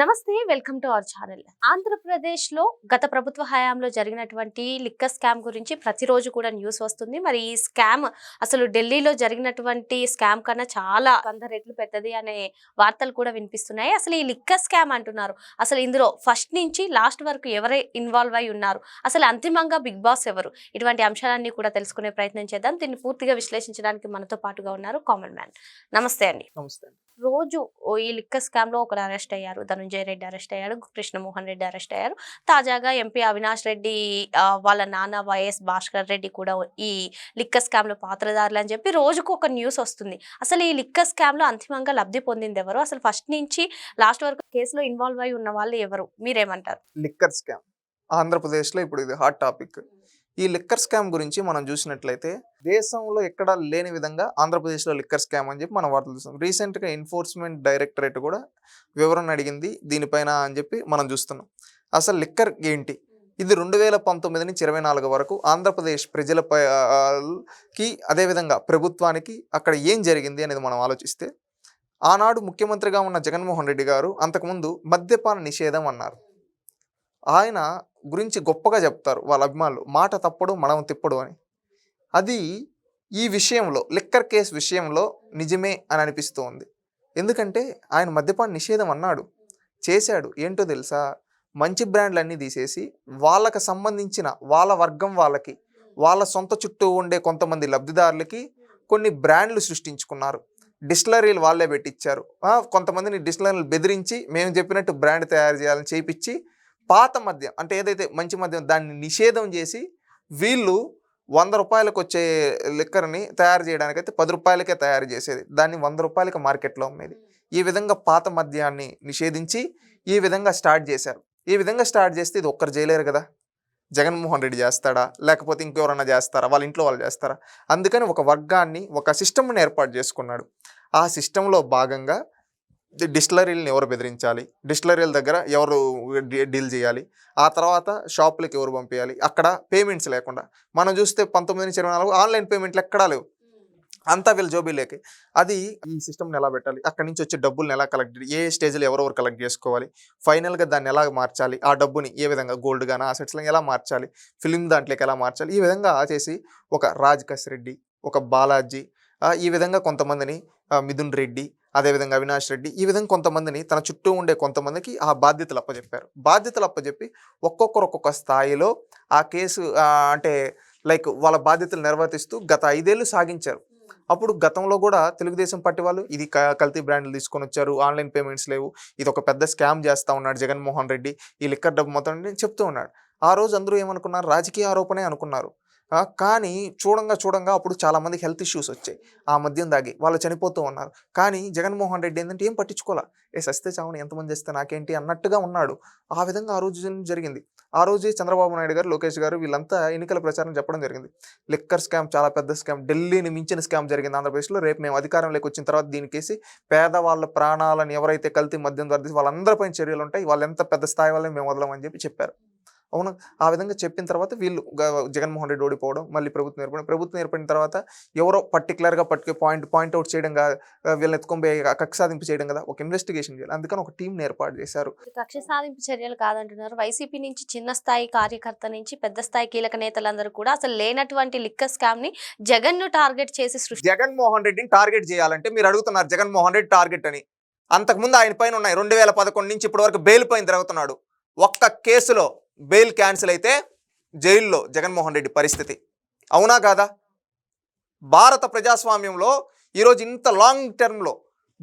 నమస్తే welcome to our channel. ఆంధ్రప్రదేశ్లో గత ప్రభుత్వ హయాంలో జరిగినటువంటి లిక్కర్ స్కామ్ గురించి ప్రతిరోజు కూడా న్యూస్ వస్తుంది. మరి ఈ స్కామ్ అసలు ఢిల్లీలో జరిగినటువంటి స్కామ్ కన్నా చాలా వంద రెట్లు పెద్దది అనే వార్తలు కూడా వినిపిస్తున్నాయి. అసలు ఈ లిక్కర్ స్కామ్ అంటున్నారు. అసలు ఇందులో ఫస్ట్ నుంచి లాస్ట్ వరకు ఎవరే ఇన్వాల్వ్ అయి ఉన్నారు? అసలు అంతిమంగా బిగ్ బాస్ ఎవరు? ఇటువంటి అంశాలన్నీ కూడా తెలుసుకునే ప్రయత్నం చేద్దాం. దీన్ని పూర్తిగా విశ్లేషించడానికి మనతో పాటుగా ఉన్నారు కామన్ మ్యాన్. నమస్తే అండి. నమస్తే రోజు ఓ ఈ లిక్కర్ స్కామ్లో ఒకరు అరెస్ట్ అయ్యారు. ధనుంజయ రెడ్డి అరెస్ట్ అయ్యారు కృష్ణమోహన్ రెడ్డి అరెస్ట్ అయ్యారు. తాజాగా ఎంపీ అవినాష్ రెడ్డి వాళ్ళ నాన్న వైఎస్ భాస్కర్ రెడ్డి కూడా ఈ లిక్కర్ స్కామ్లో పాత్రదారులు అని చెప్పి రోజుకు ఒక న్యూస్ వస్తుంది. అసలు ఈ లిక్కర్ స్కామ్లో అంతిమంగా లబ్ధి పొందింది ఎవరు? అసలు ఫస్ట్ నుంచి లాస్ట్ వరకు కేసులో ఇన్వాల్వ్ అయి ఉన్న వాళ్ళు ఎవరు? మీరేమంటారు? Liquor scam. ఆంధ్రప్రదేశ్లో ఇప్పుడు ఇది హాట్ టాపిక్. ఈ లిక్కర్ స్కామ్ గురించి మనం చూసినట్లయితే దేశంలో ఎక్కడ లేని విధంగా ఆంధ్రప్రదేశ్లో లిక్కర్ స్కామ్ అని చెప్పి మనం వార్తలు చూస్తాం రీసెంట్గా ఎన్ఫోర్స్మెంట్ డైరెక్టరేట్ కూడా వివరణ అడిగింది. దీనిపైన అని చెప్పి మనం చూస్తున్నాం. అసలు లిక్కర్ ఏంటి? ఇది రెండు వేల పంతొమ్మిది నుంచి ఇరవై నాలుగు వరకు ఆంధ్రప్రదేశ్ ప్రజలపై అదేవిధంగా ప్రభుత్వానికి అక్కడ ఏం జరిగింది అనేది మనం ఆలోచిస్తే ఆనాడు ముఖ్యమంత్రిగా ఉన్న జగన్మోహన్ రెడ్డి గారు అంతకుముందు మద్యపాన నిషేధం అన్నారు. ఆయన గురించి గొప్పగా చెప్తారు వాళ్ళ అభిమానులు. మాట తప్పడు మనం తిప్పడు అని. అది ఈ విషయంలో లిక్కర్ కేస్ విషయంలో నిజమే అని అనిపిస్తోంది. ఎందుకంటే ఆయన మద్యపాన నిషేధం అన్నాడు. చేశాడు. ఏంటో తెలుసా? మంచి బ్రాండ్లన్నీ తీసేసి వాళ్ళకి సంబంధించిన వాళ్ళ వర్గం వాళ్ళకి వాళ్ళ సొంత చుట్టూ ఉండే కొంతమంది లబ్ధిదారులకి కొన్ని బ్రాండ్లు సృష్టించుకున్నారు. డిస్టిలరీలు వాళ్ళే పెట్టించారు కొంతమందిని డిస్టిలరీలు బెదిరించి మేము చెప్పినట్టు బ్రాండ్ తయారు చేయాలని చేయించి పాత మద్యం అంటే ఏదైతే మంచి మద్యం దాన్ని నిషేధం చేసి వీళ్ళు వంద రూపాయలకు వచ్చే లిక్కర్ని తయారు చేయడానికైతే పది రూపాయలకే తయారు చేసేది. దాన్ని వంద రూపాయలకి మార్కెట్లో అమ్మేది. ఈ విధంగా పాత మద్యాన్ని నిషేధించి ఈ విధంగా స్టార్ట్ చేశారు. ఈ విధంగా స్టార్ట్ చేస్తే ఇది ఒక్కరు చేయలేరు కదా? జగన్మోహన్ రెడ్డి చేస్తాడా? లేకపోతే ఇంకెవరన్నా చేస్తారా? వాళ్ళ ఇంట్లో వాళ్ళు చేస్తారా? అందుకని ఒక వర్గాన్ని ఒక సిస్టమ్ని ఏర్పాటు చేసుకున్నాడు. ఆ సిస్టంలో భాగంగా డిస్టిలరీలను ఎవరు బెదిరించాలి? డిస్టిలరీల దగ్గర ఎవరు డీల్ చేయాలి? ఆ తర్వాత షాపులకు ఎవరు పంపించాలి అక్కడ పేమెంట్స్ లేకుండా. మనం చూస్తే పంతొమ్మిది నుంచి ఇరవై నాలుగు ఆన్లైన్ పేమెంట్లు ఎక్కడా లేవు. అంతా వీళ్ళ జోబీలేకి అది ఈ సిస్టమ్ని ఎలా పెట్టాలి? అక్కడి నుంచి వచ్చే డబ్బుల్ని ఎలా కలెక్ట్ ఏ స్టేజ్లో ఎవరెవరు కలెక్ట్ చేసుకోవాలి? ఫైనల్గా దాన్ని ఎలా మార్చాలి? ఆ డబ్బుని ఏ విధంగా గోల్డ్ కానీ అసెట్స్లో ఎలా మార్చాలి? ఫిలిం దాంట్లోకి ఎలా మార్చాలి? ఈ విధంగా చేసి ఒక రాజ్ కస్ రెడ్డి ఒక బాలాజీ ఈ విధంగా కొంతమందిని మిథున్ రెడ్డి అదేవిధంగా అవినాష్ రెడ్డి ఈ విధంగా కొంతమందిని తన చుట్టూ ఉండే కొంతమందికి ఆ బాధ్యతలు అప్పచెప్పారు బాధ్యతలు అప్పచెప్పి ఒక్కొక్కరు ఒక్కొక్క స్థాయిలో ఆ కేసు అంటే లైక్ వాళ్ళ బాధ్యతలు నిర్వర్తిస్తూ గత ఐదేళ్ళు సాగించారు. అప్పుడు గతంలో కూడా తెలుగుదేశం పార్టీ వాళ్ళు ఇది కల్తీ బ్రాండ్లు తీసుకొని వచ్చారు ఆన్లైన్ పేమెంట్స్ లేవు ఇది ఒక పెద్ద స్కామ్ చేస్తూ ఉన్నాడు జగన్మోహన్ రెడ్డి ఈ లిక్కర్ డబ్బు మొత్తం చెప్తూ ఉన్నాడు. ఆ రోజు అందరూ ఏమనుకున్నారు? రాజకీయ ఆరోపణే అనుకున్నారు. కానీ చూడంగా చూడంగా అప్పుడు చాలామంది హెల్త్ ఇష్యూస్ వచ్చాయి. ఆ మద్యం దాగి వాళ్ళు చనిపోతూ ఉన్నారు. కానీ జగన్మోహన్ రెడ్డి ఏంటంటే ఏం పట్టించుకోలే ఏ సస్తే చావుని ఎంతమంది చేస్తే నాకేంటి అన్నట్టుగా ఉన్నాడు. ఆ విధంగా ఆ రోజు జరిగింది. ఆ రోజే చంద్రబాబు నాయుడు గారు లోకేష్ గారు వీళ్ళంతా ఎన్నికల ప్రచారం చెప్పడం జరిగింది. లిక్కర్ స్కామ్ చాలా పెద్ద స్కామ్ ఢిల్లీని మించిన స్కామ్ జరిగింది ఆంధ్రప్రదేశ్లో. రేపు మేము అధికారంలోకి వచ్చిన తర్వాత దీనికేసి పేదవాళ్ళ ప్రాణాలను ఎవరైతే కల్తీ మద్యం ద్వారా వాళ్ళందరిపైన చర్యలు ఉంటాయి. వాళ్ళు ఎంత పెద్ద స్థాయి వాళ్ళని మేము వదలమని చెప్పి చెప్పారు. అవును? ఆ విధంగా చెప్పిన తర్వాత వీళ్ళు జగన్మోహన్ రెడ్డి ఓడిపోవడం మళ్ళీ ప్రభుత్వం ఏర్పడడం ప్రభుత్వం ఏర్పడిన తర్వాత ఎవరో పర్టికులర్గా పట్టుకే పాయింట్ పాయింట్ అవుట్ చేయడం కాదు వీళ్ళని ఎత్తుకొని కక్ష సాధింపు చేయడం కదా ఒక ఇన్వెస్టిగేషన్ చేయాలి. అందుకని ఒక టీంని ఏర్పాటు చేశారు. కక్ష సాధింపు చర్యలు కాదంటున్నారు. వైసీపీ నుంచి చిన్న స్థాయి కార్యకర్త నుంచి పెద్ద స్థాయి కీలక నేతలందరూ కూడా అసలు లేనటువంటి లిక్కర్ స్కామ్ని జగన్ను టార్గెట్ చేసి సృష్టి జగన్మోహన్ రెడ్డిని టార్గెట్ చేయాలంటే మీరు అడుగుతున్నారు జగన్మోహన్ రెడ్డి టార్గెట్ అని. అంతకుముందు ఆయన పైన ఉన్నాయి రెండు వేల పదకొండు నుంచి ఇప్పటి వరకు బెయిల్ పైన తిరుగుతున్నాడు ఒక్క కేసులో బెయిల్ క్యాన్సిల్ అయితే జైల్లో జగన్మోహన్ రెడ్డి పరిస్థితి. అవునా కాదా? భారత ప్రజాస్వామ్యంలో ఈరోజు ఇంత లాంగ్ టర్మ్లో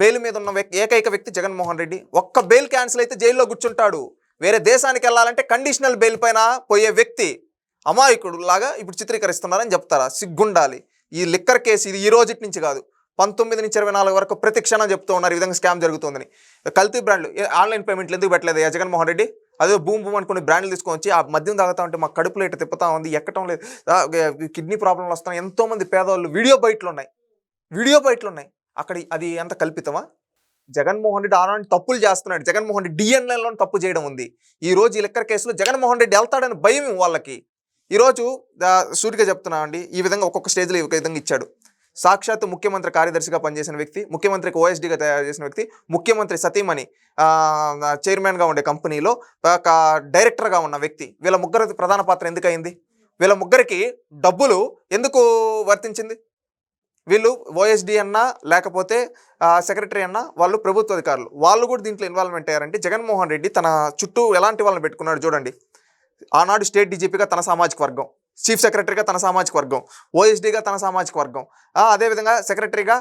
బెయిల్ మీద ఉన్న ఏకైక వ్యక్తి జగన్మోహన్ రెడ్డి. ఒక్క బెయిల్ క్యాన్సిల్ అయితే జైల్లో కూర్చుంటాడు. వేరే దేశానికి వెళ్ళాలంటే కండిషనల్ బెయిల్ పైన పోయే వ్యక్తి అమాయకుడు లాగా ఇప్పుడు చిత్రీకరిస్తున్నారని చెప్తారా? సిగ్గుండాలి. ఈ లిక్కర్ కేసు ఇది ఈ రోజుటి నుంచి కాదు. పంతొమ్మిది నుంచి ఇరవై నాలుగు వరకు ప్రతి క్షణం చెప్తూ ఉన్నారు ఈ విధంగా స్కామ్ జరుగుతుందని. కల్తీ బ్రాండ్లు ఆన్లైన్ పేమెంట్లు ఎందుకు పెట్టలేదు జగన్మోహన్ రెడ్డి? అదే భూమి భూమి అనుకుని బ్రాండ్లు తీసుకొని వచ్చి ఆ మద్యం తాగుతా ఉంటే మా కడుపులో ఇట్లా తిప్పుతా ఉంది ఎక్కటం లేదు. కిడ్నీ ప్రాబ్లంలు వస్తున్నాయి. ఎంతోమంది పేదవాళ్ళు వీడియో బయటలు ఉన్నాయి. వీడియో బయటలు ఉన్నాయి. అక్కడ అది ఎంత కల్పితమా? జగన్మోహన్ రెడ్డి అలాంటి తప్పులు చేస్తున్నాడు. జగన్మోహన్ రెడ్డి డిఎన్ఎల్లో తప్పు చేయడం ఉంది. ఈ రోజు ఈ లెక్కర్ కేసులో జగన్మోహన్ రెడ్డి వెళ్తాడని భయం వాళ్ళకి. ఈరోజు సూటిగా చెప్తున్నా అండి ఈ విధంగా ఒక్కొక్క స్టేజ్లో ఈ విధంగా ఇచ్చాడు. సాక్షాత్తు ముఖ్యమంత్రి కార్యదర్శిగా పనిచేసిన వ్యక్తి ముఖ్యమంత్రికి ఓఎస్డీగా తయారు చేసిన వ్యక్తి ముఖ్యమంత్రి సతీమణి చైర్మన్గా ఉండే కంపెనీలో ఒక డైరెక్టర్గా ఉన్న వ్యక్తి. వీళ్ళ ముగ్గురి ప్రధాన పాత్ర ఎందుకు అయింది వీళ్ళ ముగ్గురికి డబ్బులు ఎందుకు వర్తించింది? వీళ్ళు ఓఎస్డీ అన్నా లేకపోతే సెక్రటరీ అన్నా వాళ్ళు ప్రభుత్వ అధికారులు. వాళ్ళు కూడా దీంట్లో ఇన్వాల్వ్మెంట్ అయ్యారంటే జగన్మోహన్ రెడ్డి తన చుట్టూ ఎలాంటి వాళ్ళని పెట్టుకున్నాడు చూడండి. ఆనాడు స్టేట్ డీజీపీగా తన సామాజిక వర్గం. చీఫ్ సెక్రటరీగా తన సామాజిక వర్గం ఓఎస్డీగా తన సామాజిక వర్గం అదేవిధంగా సెక్రటరీగా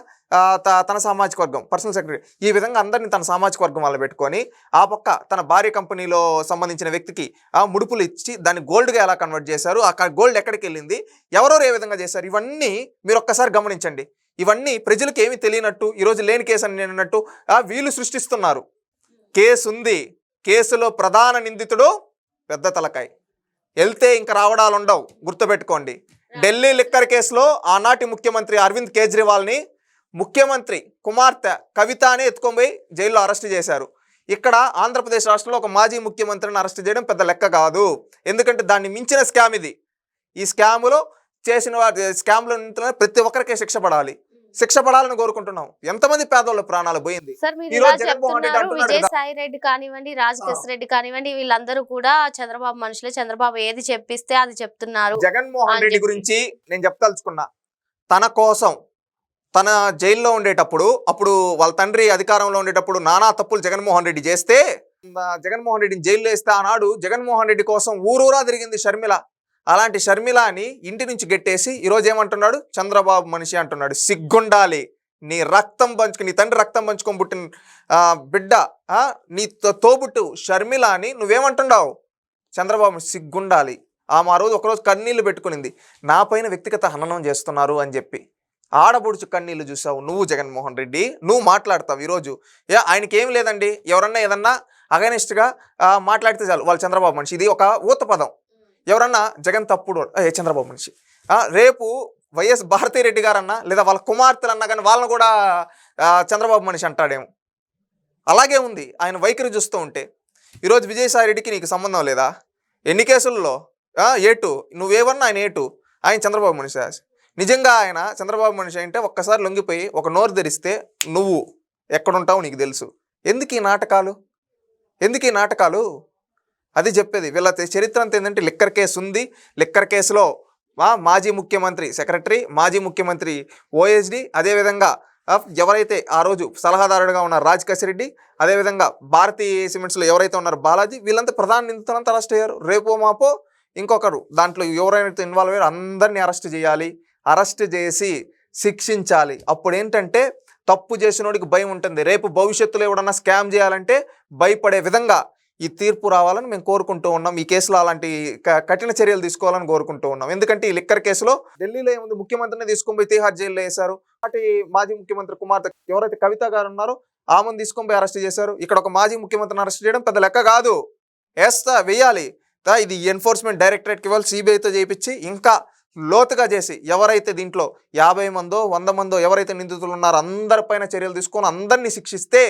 త- తన సామాజిక వర్గం పర్సనల్ సెక్రటరీ ఈ విధంగా అందరిని తన సామాజిక వర్గం వాళ్ళు పెట్టుకొని ఆ పక్క తన భార్య కంపెనీలో సంబంధించిన వ్యక్తికి ఆ ముడుపులు ఇచ్చి దాన్ని గోల్డ్గా ఎలా కన్వర్ట్ చేశారు ఆ గోల్డ్ ఎక్కడికి వెళ్ళింది ఎవరెవరు ఏ విధంగా చేశారు ఇవన్నీ మీరు ఒక్కసారి గమనించండి. ఇవన్నీ ప్రజలకు ఏమీ తెలియనట్టు ఈరోజు లేని కేసు అని నేను అన్నట్టు ఆ, వీళ్ళు సృష్టిస్తున్నారు. కేసు ఉంది కేసులో ప్రధాన నిందితుడు పెద్ద తలకాయ్. వెళ్తే ఇంకా రావడాలు ఉండవు. గుర్తుపెట్టుకోండి. ఢిల్లీ లిక్కర్ కేసులో ఆనాటి ముఖ్యమంత్రి అరవింద్ కేజ్రీవాల్ని ముఖ్యమంత్రి కుమార్తె కవితని ఎత్తుకొని పోయి జైల్లో అరెస్ట్ చేశారు. ఇక్కడ ఆంధ్రప్రదేశ్ రాష్ట్రంలో ఒక మాజీ ముఖ్యమంత్రిని అరెస్ట్ చేయడం పెద్ద లెక్క కాదు. ఎందుకంటే దాన్ని మించిన స్కామ్ ఇది. ఈ స్కాములో చేసిన వారి స్కామ్లో ప్రతి ఒక్కరికి శిక్ష పడాలి. శిక్ష పడాలని కోరుకుంటున్నాం. ఎంతమంది పేదోళ్ళ ప్రాణాలు పోయింది? జగన్మోహన్ రెడ్డి కానివ్వండి రాజకేశ్ రెడ్డి కానివ్వండి వీళ్ళందరూ కూడా చంద్రబాబు మనుషులే. చంద్రబాబు ఏది చెప్పిస్తే అది చెప్తున్నారు. జగన్మోహన్ రెడ్డి. గురించి నేను చెప్తలుచుకున్నా తన కోసం తన జైల్లో ఉండేటప్పుడు అప్పుడు వాళ్ళ తండ్రి అధికారంలో ఉండేటప్పుడు నానా తప్పులు జగన్మోహన్ రెడ్డి చేస్తే జగన్మోహన్ రెడ్డిని జైల్లో వేస్తే ఆనాడు జగన్మోహన్ రెడ్డి కోసం ఊరూరా తిరిగింది షర్మిల. అలాంటి షర్మిలాని ఇంటి నుంచి గెట్టేసి ఈరోజు ఏమంటున్నాడు? చంద్రబాబు మనిషి అంటున్నాడు. సిగ్గుండాలి. నీ రక్తం పంచుకు నీ తండ్రి రక్తం పంచుకొని పుట్టిన బిడ్డ నీ తోబుట్టు షర్మిల అని నువ్వేమంటున్నావు? చంద్రబాబు సిగ్గుండాలి. ఆమె ఆ రోజు ఒకరోజు కన్నీళ్ళు పెట్టుకునింది. నా పైన వ్యక్తిగత హననం చేస్తున్నారు అని చెప్పి. ఆడబుడుచు కన్నీళ్ళు చూసావు నువ్వు జగన్మోహన్ రెడ్డి. నువ్వు మాట్లాడతావు ఈరోజు. ఏ ఆయనకి ఏం లేదండి? ఎవరన్నా ఏదన్నా అగనిస్ట్గా మాట్లాడితే చాలు. వాళ్ళు చంద్రబాబు మనిషి. ఇది ఒక ఊత పదం. ఎవరన్నా జగన్ తప్పుడు ఏ చంద్రబాబు మనిషి. రేపు వైఎస్ భారతిరెడ్డి గారన్నా లేదా వాళ్ళ కుమార్తెలు అన్నా కానీ వాళ్ళని కూడా చంద్రబాబు మనిషి అంటాడేమో. అలాగే ఉంది. ఆయన వైఖరి చూస్తూ ఉంటే. ఈరోజు విజయసాయి రెడ్డికి నీకు సంబంధం లేదా? ఎన్ని కేసుల్లో? ఏటు. నువ్వేమన్నా ఆయన ఏటు? ఆయన చంద్రబాబు మనిషి నిజంగా ఆయన చంద్రబాబు మనిషి అంటే ఒక్కసారి లొంగిపోయి ఒక నోరు ధరిస్తే నువ్వు ఎక్కడుంటావు నీకు తెలుసు. ఎందుకు ఈ నాటకాలు? ఎందుకు ఈ నాటకాలు? అది చెప్పేది. వీళ్ళ చరిత్ర అంతా ఏంటంటే లిక్కర్ కేసు ఉంది. లిక్కర్ కేసులో మాజీ ముఖ్యమంత్రి సెక్రటరీ మాజీ ముఖ్యమంత్రి ఓఎస్డి అదేవిధంగా ఎవరైతే ఆ రోజు సలహాదారుడిగా ఉన్నారు రాజ్ కసిరెడ్డి అదేవిధంగా భారతీయ సిమెంట్స్లో ఎవరైతే ఉన్నారో బాలాజీ వీళ్ళంతా ప్రధాన నిందితులంతా అరెస్ట్ అయ్యారు. రేపో మాపో ఇంకొకరు దాంట్లో ఎవరైతే ఇన్వాల్వ్ అయ్యారు అందరినీ అరెస్ట్ చేయాలి. అరెస్ట్ చేసి శిక్షించాలి. అప్పుడు ఏంటంటే తప్పు చేసినోడికి భయం ఉంటుంది. రేపు భవిష్యత్తులో ఎవడన్నా స్కామ్ చేయాలంటే భయపడే విధంగా ఈ తీర్పు రావాలని మేము కోరుకుంటూ ఉన్నాం. ఈ కేసులో అలాంటి క- కఠిన చర్యలు తీసుకోవాలని కోరుకుంటూ ఉన్నాం. ఎందుకంటే ఈ లిక్కర్ కేసులో ఢిల్లీలో ఏముంది? ముఖ్యమంత్రిని తీసుకొని పోయి తీహార్ జైల్లో వేశారు. అటు మాజీ ముఖ్యమంత్రి కుమార్తె ఎవరైతే కవిత గారు ఉన్నారో ఆమెను తీసుకొని పోయి అరెస్ట్ చేశారు. ఇక్కడ ఒక మాజీ ముఖ్యమంత్రిని అరెస్ట్ చేయడం పెద్ద లెక్క కాదు. వేస్తా వేయాలి ఇది ఎన్ఫోర్స్మెంట్ డైరెక్టరేట్కి ఇవ్వాలి. సిబిఐతో చేయించి ఇంకా లోతుగా చేసి ఎవరైతే దీంట్లో యాభై మందో వంద మందో ఎవరైతే నిందితులు ఉన్నారో అందరిపైన చర్యలు తీసుకొని అందరినీ శిక్షిస్తే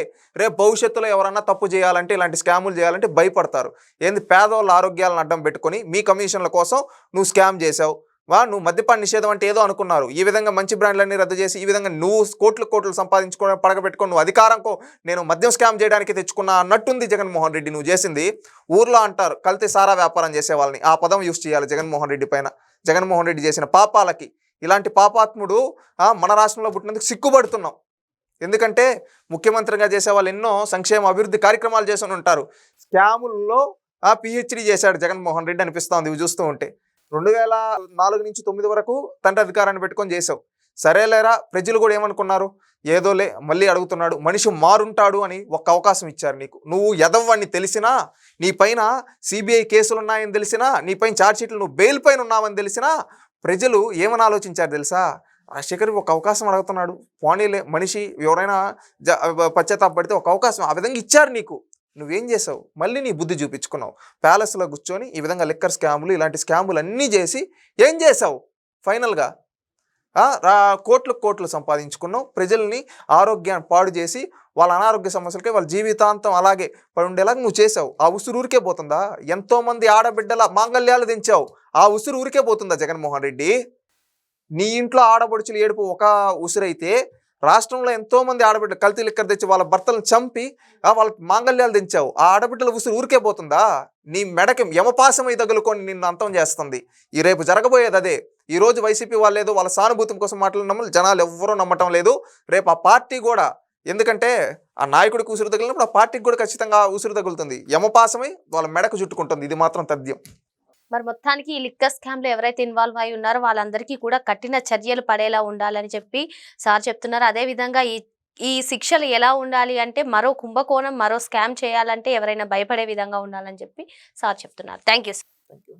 రేపు భవిష్యత్తులో ఎవరన్నా తప్పు చేయాలంటే ఇలాంటి స్కాములు చేయాలంటే భయపడతారు. ఏంది? పేదవాళ్ళ ఆరోగ్యాలను అడ్డం పెట్టుకొని మీ కమిషన్ల కోసం నువ్వు స్కామ్ చేసావు వా నువ్వు మద్యపాన నిషేధం అంటే ఏదో అనుకున్నారు. ఈ విధంగా మంచి బ్రాండ్లన్నీ రద్దు చేసి ఈ విధంగా నువ్వు కోట్లు కోట్లు సంపాదించుకోవడం పడగబెట్టుకొని నువ్వు అధికారంకో నేను మద్యం స్కామ్ చేయడానికి తెచ్చుకున్నా అన్నట్టుంది జగన్మోహన్ రెడ్డి. నువ్వు చేసింది ఊర్లో అంటారు కల్తీ సారా వ్యాపారం చేసే వాళ్ళని. ఆ పదం యూస్ చేయాలి జగన్మోహన్ రెడ్డి పైన. జగన్మోహన్ రెడ్డి చేసిన పాపాలకి. ఇలాంటి పాపాత్ముడు మన రాష్ట్రంలో పుట్టినందుకు సిగ్గుపడుతున్నాం. ఎందుకంటే ముఖ్యమంత్రిగా చేసే వాళ్ళు ఎన్నో సంక్షేమ అభివృద్ధి కార్యక్రమాలు చేసి ఉంటారు. స్కాముల్లో పిహెచ్డి చేశాడు జగన్మోహన్ రెడ్డి అనిపిస్తుంది ఇవి చూస్తూ ఉంటే. రెండు వేల నాలుగు నుంచి తొమ్మిది వరకు తండ్రి అధికారాన్ని పెట్టుకొని చేసావు సరేలేరా ప్రజలు కూడా ఏమనుకున్నారు? ఏదోలే మళ్ళీ అడుగుతున్నాడు మనిషి మారుంటాడు అని ఒక అవకాశం ఇచ్చారు నీకు. నువ్వు ఎదవ్వని తెలిసినా నీ పైన సిబిఐ కేసులు ఉన్నాయని తెలిసినా నీ పైన ఛార్జ్షీట్లు నువ్వు బెయిల్ పైన ఉన్నావని తెలిసినా ప్రజలు ఏమని ఆలోచించారు తెలుసా? రాజశేఖర్ ఒక అవకాశం అడుగుతున్నాడు. పోనీలే మనిషి ఎవరైనా జ పశ్చాత్తాపడితే ఒక అవకాశం ఆ విధంగా ఇచ్చారు నీకు. నువ్వేం చేసావు? మళ్ళీ నీ బుద్ధి చూపించుకున్నావు. ప్యాలెస్లో కూర్చొని ఈ విధంగా లిక్కర్ స్కాములు ఇలాంటి స్కాములు అన్నీ చేసి ఏం చేసావు? ఫైనల్గా కోట్లు కోట్లు సంపాదించుకున్నాం. ప్రజల్ని ఆరోగ్యాన్ని పాడు చేసి వాళ్ళ అనారోగ్య సమస్యలకి వాళ్ళ జీవితాంతం అలాగే పడి ఉండేలాగా నువ్వు చేసావు ఆ ఉసురు ఊరికే పోతుందా? ఎంతోమంది ఆడబిడ్డల మాంగళ్యాలు దించావు ఆ ఉసురు ఊరికే పోతుందా జగన్మోహన్ రెడ్డి? నీ ఇంట్లో ఆడబడుచులు ఏడుపు ఒక ఉసిరైతే రాష్ట్రంలో ఎంతోమంది ఆడబిడ్డలు కల్తీ లిక్కర్ తెచ్చి వాళ్ళ భర్తలను చంపి వాళ్ళకి వాళ్ళ మాంగళ్యాలు దించావు ఆ ఆడబిడ్డల ఉసిరి ఊరికే పోతుందా? నీ మెడకి యమపాసమై తగులుకొని నిన్ను అంతం చేస్తుంది. ఈ రేపు జరగబోయేది అదే. ఈ రోజు వైసీపీ వాళ్ళు ఏదో వాళ్ళ సానుభూతి కోసం మాట్లాడిన జనాలు ఎవ్వరూ నమ్మటం లేదు. రేపు ఆ పార్టీ కూడా ఎందుకంటే ఆ నాయకుడికి ఉసురు తగిలినప్పుడు ఆ పార్టీకి కూడా ఖచ్చితంగా ఉసురు తగులుతుంది. యమపాసమై వాళ్ళ మెడకు చుట్టుకుంటుంది. ఇది మాత్రం తథ్యం. మరి మొత్తానికి ఈ లిక్కర్ స్కామ్లో ఎవరైతే ఇన్వాల్వ్ అయి ఉన్నారో వాళ్ళందరికీ కూడా కఠిన చర్యలు పడేలా ఉండాలని చెప్పి సార్ చెప్తున్నారు. అదే విధంగా ఈ ఈ శిక్షలు ఎలా ఉండాలి అంటే మరో కుంభకోణం మరో స్కామ్ చేయాలంటే ఎవరైనా భయపడే విధంగా ఉండాలని చెప్పి సార్ చెప్తున్నారు. Thank you thank you